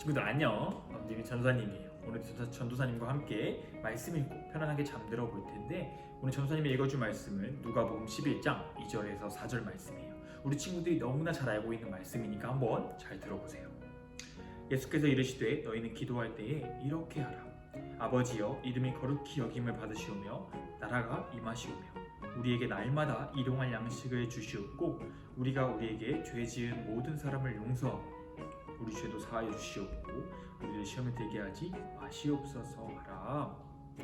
친구들 안녕. 님이 전도사님이에요. 오늘 전도사, 전도사 님과 함께 말씀 읽고 편안하게 잠들어 볼 텐데 오늘 전도사님이 읽어줄 말씀은 누가복음 11장 2절에서 4절 말씀이에요. 우리 친구들이 너무나 잘 알고 있는 말씀이니까 한번 잘 들어보세요. 예수께서 이르시되 너희는 기도할 때에 이렇게 하라. 아버지여 이름이 거룩히 여김을 받으시오며 나라가 임하시오며 우리에게 날마다 일용할 양식을 주시옵고 우리가 우리에게 죄 지은 모든 사람을 용서하고 우리 죄도 사하여 주시옵고 우리를 시험에 들게 하지 마시옵소서. 하라.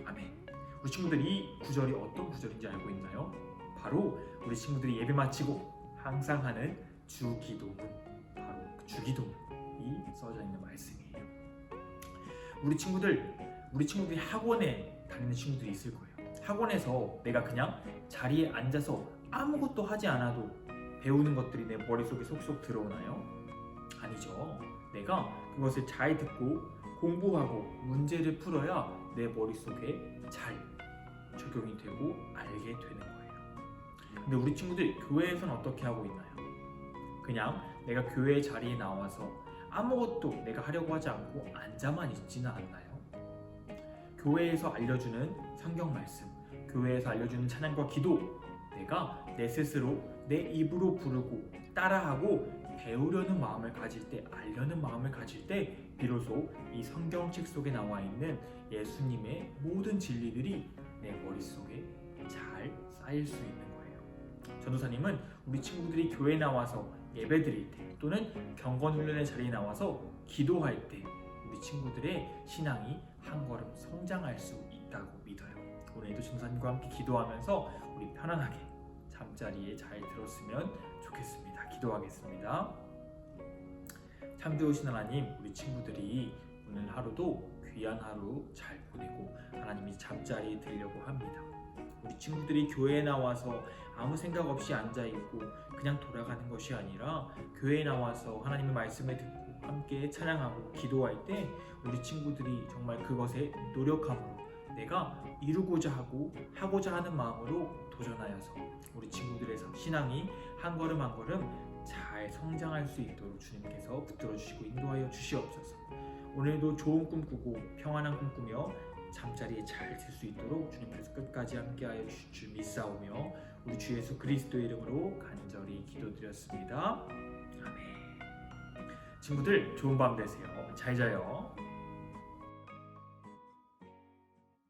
아멘. 우리 친구들 이 구절이 어떤 구절인지 알고 있나요? 바로 우리 친구들이 예배 마치고 항상 하는 주기도문. 바로 그 주기도문이 써져 있는 말씀이에요. 우리 친구들 우리 친구들이 학원에 다니는 친구들이 있을 거예요. 학원에서 내가 그냥 자리에 앉아서 아무것도 하지 않아도 배우는 것들이 내 머릿속에 속속 들어오나요? 내가 그것을 잘 듣고 공부하고 문제를 풀어야 내 머릿속에 잘 적용이 되고 알게 되는 거예요. 근데 우리 친구들 교회에서는 어떻게 하고 있나요? 그냥 내가 교회 자리에 나와서 아무것도 내가 하려고 하지 않고 앉아만 있지는 않나요? 교회에서 알려주는 성경 말씀, 교회에서 알려주는 찬양과 기도, 내가 내 스스로 내 입으로 부르고 따라하고 배우려는 마음을 가질 때, 알려는 마음을 가질 때, 비로소 이 성경책 속에 나와 있는 예수님의 모든 진리들이 내 머릿속에 잘 쌓일 수 있는 거예요. 전도사님은 우리 친구들이 교회 나와서 예배 드릴 때 또는 경건 훈련의 자리에 나와서 기도할 때 우리 친구들의 신앙이 한 걸음 성장할 수 있다고 믿어요. 오늘도 전도사님과 함께 기도하면서 우리 편안하게 잠자리에 잘 들었으면 좋겠습니다. 기도하겠습니다. 참 좋으신 하나님, 우리 친구들이 오늘 하루도 귀한 하루 잘 보내고 하나님이 잠자리에 들려고 합니다. 우리 친구들이 교회에 나와서 아무 생각 없이 앉아 있고 그냥 돌아가는 것이 아니라 교회에 나와서 하나님의 말씀을 듣고 함께 찬양하고 기도할 때 우리 친구들이 정말 그것에 노력함으로 내가 이루고자 하고 하고자 하는 마음으로 도전하여서 우리 친구들의 신앙이 한 걸음 한 걸음 잘 성장할 수 있도록 주님께서 붙들어 주시고 인도하여 주시옵소서. 오늘도 좋은 꿈 꾸고 평안한 꿈 꾸며 잠자리에 잘 들 수 있도록 주님께서 끝까지 함께하여 줄 믿사오며 우리 주 예수 그리스도의 이름으로 간절히 기도드렸습니다. 아멘. 친구들 좋은 밤 되세요. 잘 자요.